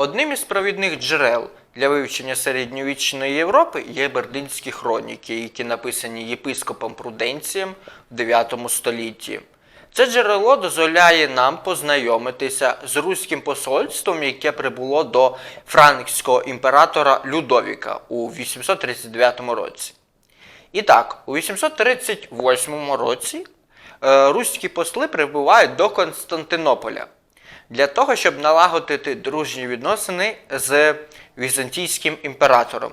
Одним із провідних джерел для вивчення середньовічної Європи є бердинські хроніки, які написані єпископом Пруденцієм в 9 столітті. Це джерело дозволяє нам познайомитися з руським посольством, яке прибуло до франкського імператора Людовіка у 839 році. І так, у 838 році е, руські посли прибувають до Константинополя для того, щоб налагодити дружні відносини з візантійським імператором.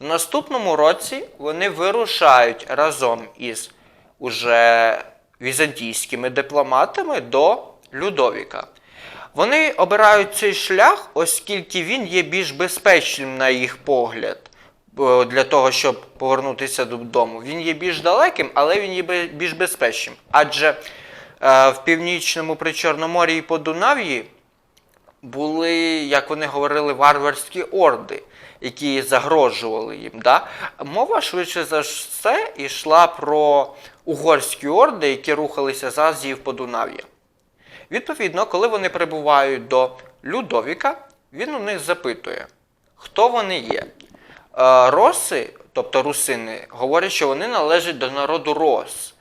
В наступному році вони вирушають разом із уже візантійськими дипломатами до Людовіка. Вони обирають цей шлях, оскільки він є більш безпечним на їх погляд для того, щоб повернутися додому. Він є більш далеким, але він є більш безпечним. Адже в північному Причорномор'ї і Подунав'ї були, як вони говорили, варварські орди, які загрожували їм. Да? Мова швидше за все йшла про угорські орди, які рухалися з Азії в Подунав'я. Відповідно, коли вони прибувають до Людовіка, він у них запитує, хто вони є. Е, Роси, тобто русини, говорять, що вони належать до народу Рос,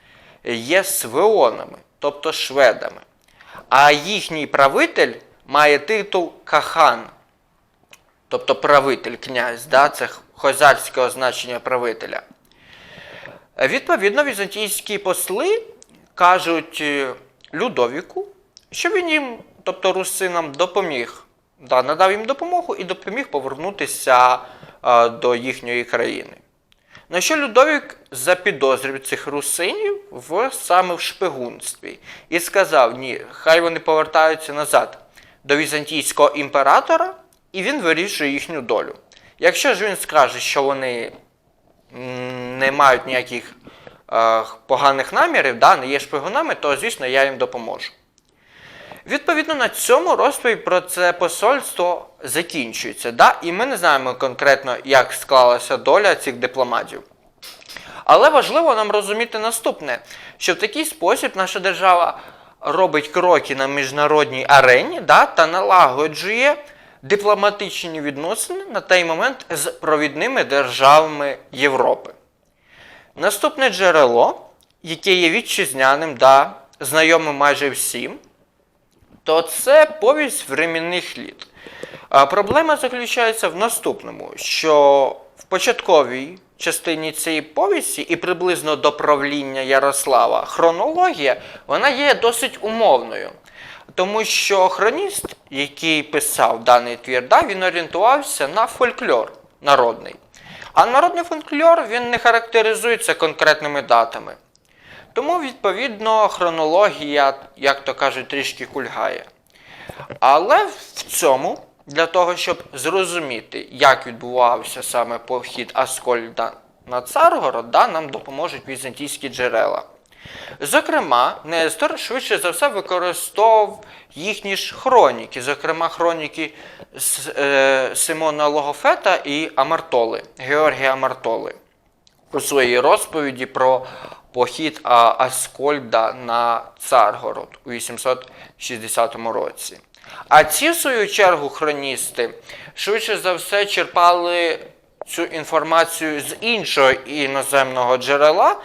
є свеонами, тобто шведами. А їхній правитель має титул Кахан, тобто правитель, князь, да? це хозарське означення правителя. Е, Відповідно, візантійські посли кажуть е, Людовіку, що він їм, тобто русинам, допоміг, да, надав їм допомогу і допоміг повернутися е, до їхньої країни. На що Людовік запідозрив цих русинів в саме в шпигунстві і сказав: ні, хай вони повертаються назад до візантійського імператора, і він вирішує їхню долю. Якщо ж він скаже, що вони не мають ніяких е, поганих намірів, да, не є шпигунами, то звісно я їм допоможу. Відповідно, на цьому розповідь про це посольство закінчується. Да? І ми не знаємо конкретно, як склалася доля цих дипломатів. Але важливо нам розуміти наступне, що в такий спосіб наша держава робить кроки на міжнародній арені да, та налагоджує дипломатичні відносини на той момент з провідними державами Європи. Наступне джерело, яке є вітчизняним, да, знайомим майже всім, то це повість временних літ. Проблема заключається в наступному, що в початковій частині цієї повісті і приблизно до правління Ярослава хронологія вона є досить умовною. Тому що хроніст, який писав даний твір, да, він орієнтувався на фольклор народний. А народний фольклор він не характеризується конкретними датами. Тому, відповідно, хронологія, як то кажуть, трішки кульгає. Але в цьому, для того, щоб зрозуміти, як відбувався саме похід Аскольда на Царгород, да, нам допоможуть візантійські джерела. Зокрема, Нестор швидше за все використовував їхні ж хроніки, зокрема, хроніки е, Симона Логофета і Амартоли, Георгія Амартоли у своїй розповіді про похід Аскольда на Царгород у 860 році. А ці, в свою чергу, хроністи швидше за все черпали цю інформацію з іншого іноземного джерела.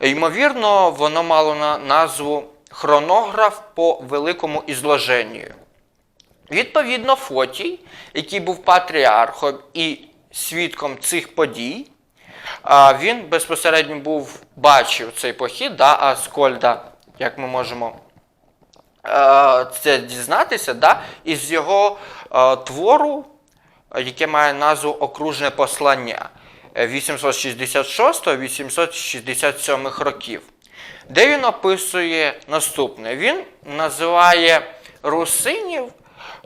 Ймовірно, воно мало на назву хронограф по великому ізложенню. Відповідно, Фотій, який був патріархом і свідком цих подій, він безпосередньо був бачив цей похід, да, Аскольда, як ми можемо це дізнатися, да, із його е, твору, е, яке має назву Окружне послання 866-867 років, де він описує наступне. Він називає русинів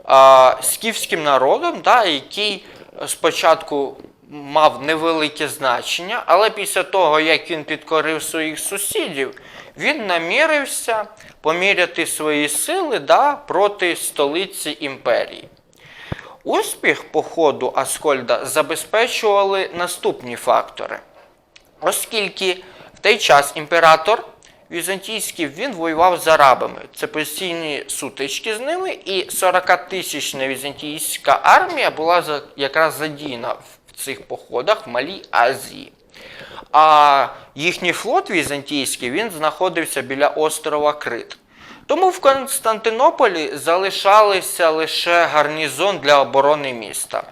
а, скіфським народом, да, який спочатку мав невелике значення, але після того, як він підкорив своїх сусідів, він намірився поміряти свої сили да, проти столиці імперії. Успіх походу Аскольда забезпечували наступні фактори. Оскільки в той час імператор візантійський він воював з арабами. Це постійні сутички з ними, і 40-тисячна візантійська армія була якраз задіяна в цих походах в Малій Азії. А їхній флот візантійський він знаходився біля острова Крит. Тому в Константинополі залишалися лише гарнізон для оборони міста.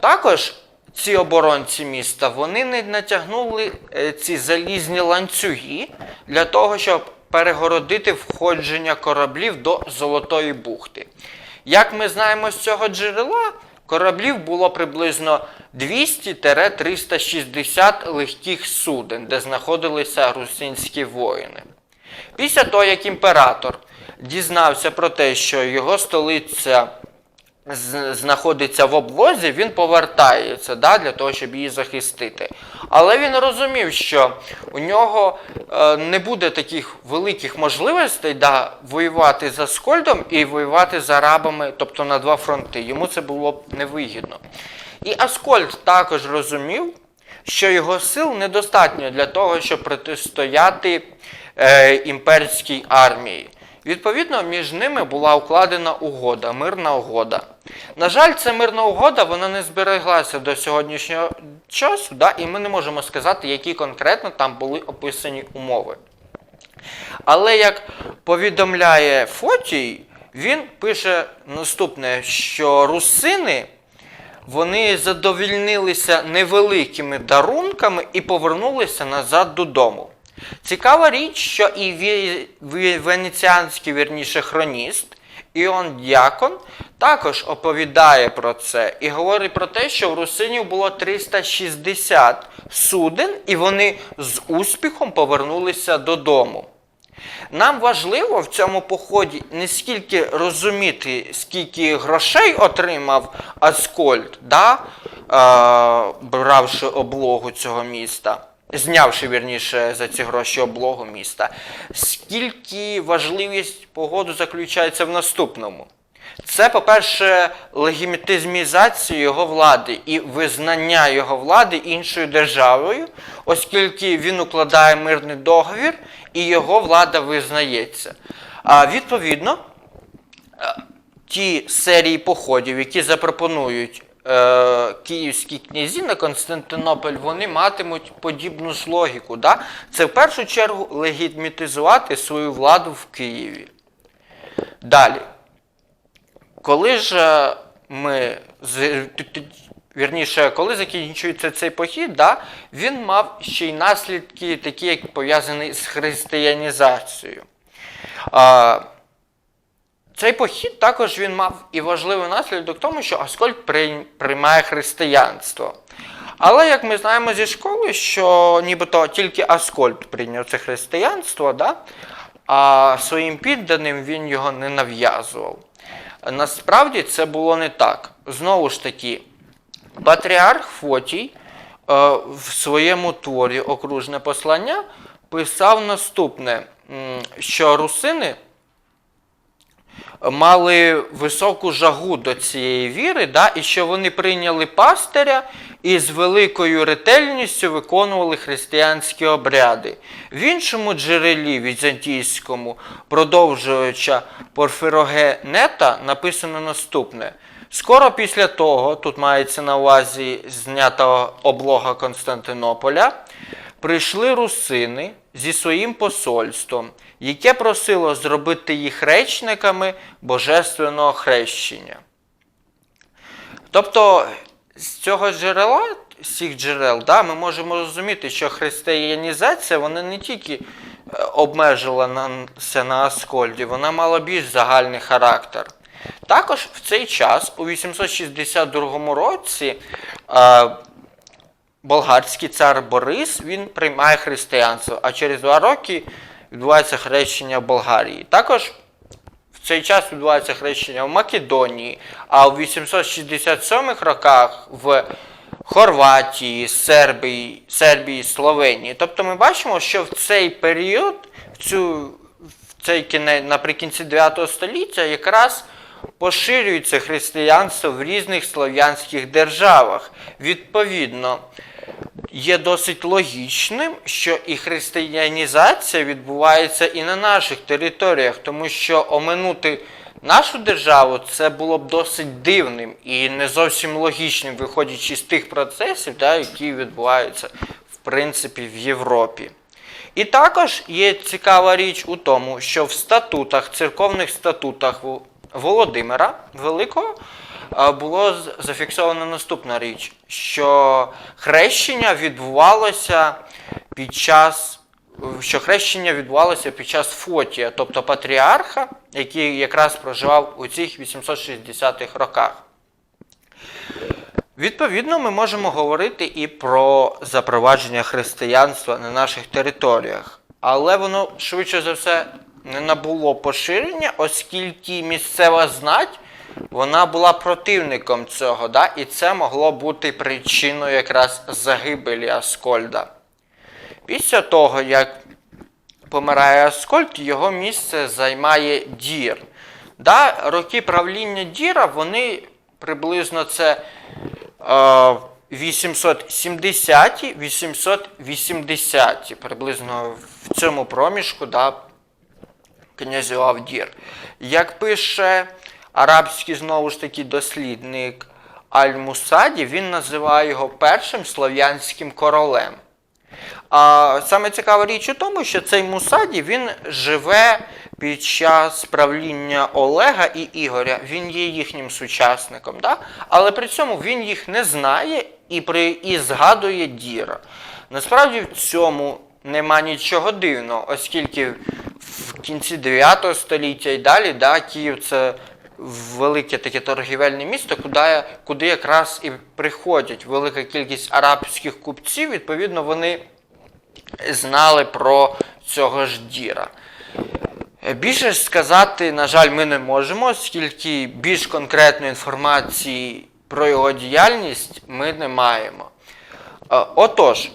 Також ці оборонці міста вони не натягнули е, ці залізні ланцюги для того, щоб перегородити входження кораблів до Золотої бухти. Як ми знаємо з цього джерела, кораблів було приблизно 200-360 легких суден, де знаходилися русинські воїни. Після того, як імператор дізнався про те, що його столиця знаходиться в облозі, він повертається да, для того, щоб її захистити. Але він розумів, що у нього е, не буде таких великих можливостей да, воювати за Скольдом і воювати з арабами, тобто на два фронти. Йому це було б невигідно. І Аскольд також розумів, що його сил недостатньо для того, щоб протистояти е, імперській армії. Відповідно, між ними була укладена угода, мирна угода. На жаль, ця мирна угода вона не збереглася до сьогоднішнього часу, да, і ми не можемо сказати, які конкретно там були описані умови. Але як повідомляє Фотій, він пише наступне, що русини вони задовільнилися невеликими дарунками і повернулися назад додому. Цікава річ, що і венеціанський вірніше хроніст Іон Діакон також оповідає про це і говорить про те, що в русинів було 360 суден, і вони з успіхом повернулися додому. Нам важливо в цьому поході не скільки розуміти, скільки грошей отримав Аскольд, да, е, бравши облогу цього міста, знявши вірніше за ці гроші облогу міста, скільки важливість погоду заключається в наступному. Це, по-перше, легітимізація його влади і визнання його влади іншою державою, оскільки він укладає мирний договір і його влада визнається. А відповідно, е, ті серії походів, які запропонують київські князі на Константинополь, вони матимуть подібну ж логіку. Да? Це в першу чергу легітимізувати свою владу в Києві. Далі. Коли ж е, ми вірніше, коли закінчується цей похід, да, він мав ще й наслідки, такі, як пов'язані з християнізацією. А, цей похід також він мав і важливий наслідок тому, що Аскольд приймає християнство. Але як ми знаємо зі школи, що нібито тільки Аскольд прийняв це християнство, да? а своїм підданим він його не нав'язував. Насправді це було не так. Знову ж таки, патріарх Фотій е, в своєму творі Окружне послання писав наступне, що русини мали високу жагу до цієї віри, да, і що вони прийняли пастиря і з великою ретельністю виконували християнські обряди. В іншому джерелі візантійському, продовжуюча Порфирогенета, написано наступне. Скоро після того, тут мається на увазі знята облога Константинополя, прийшли русини зі своїм посольством, яке просило зробити їх речниками божественного хрещення. Тобто з цього джерела, з цих джерел, да, ми можемо розуміти, що християнізація вона не тільки е, обмежилася на Аскольді, вона мала більш загальний характер. Також в цей час, у 862 році, е, болгарський цар Борис він приймає християнство, а через два роки відбувається хрещення в Болгарії. Також в цей час відбувається хрещення в Македонії, а в 867 роках в Хорватії, Сербії, Сербії, Словенії. Тобто ми бачимо, що в цей період, в цю, в цей наприкінці 9 століття, якраз поширюється християнство в різних слов'янських державах. Відповідно, є досить логічним, що і християнізація відбувається і на наших територіях, тому що оминути нашу державу це було б досить дивним і не зовсім логічним, виходячи з тих процесів, да, які відбуваються в принципі в Європі. І також є цікава річ у тому, що в статутах, церковних статутах Володимира Великого було з- зафіксовано наступна річ, що хрещення відбувалося під час. Що хрещення відбувалося під час Фотія, тобто патріарха, який якраз проживав у цих 860-х роках. Відповідно, ми можемо говорити і про запровадження християнства на наших територіях, але воно швидше за все не набуло поширення, оскільки місцева знать вона була противником цього, да? і це могло бути причиною якраз загибелі Аскольда. Після того, як помирає Аскольд, його місце займає Дір. Да, роки правління Діра, вони приблизно це е, 870-ті, 880-ті, приблизно в цьому проміжку да, князював Дір. Як пише арабський знову ж таки дослідник Аль-Мусаді, він називає його першим слов'янським королем. А саме цікава річ у тому, що цей Мусаді він живе під час правління Олега і Ігоря. Він є їхнім сучасником, да? але при цьому він їх не знає і, при, і згадує Діра. Насправді в цьому нема нічого дивного, оскільки кінці 9 століття і далі да, Київ це велике таке торгівельне місто, куди, куди якраз і приходять велика кількість арабських купців, відповідно, вони знали про цього ж діра. Більше сказати, на жаль, ми не можемо, оскільки більш конкретної інформації про його діяльність ми не маємо. Е, Отож,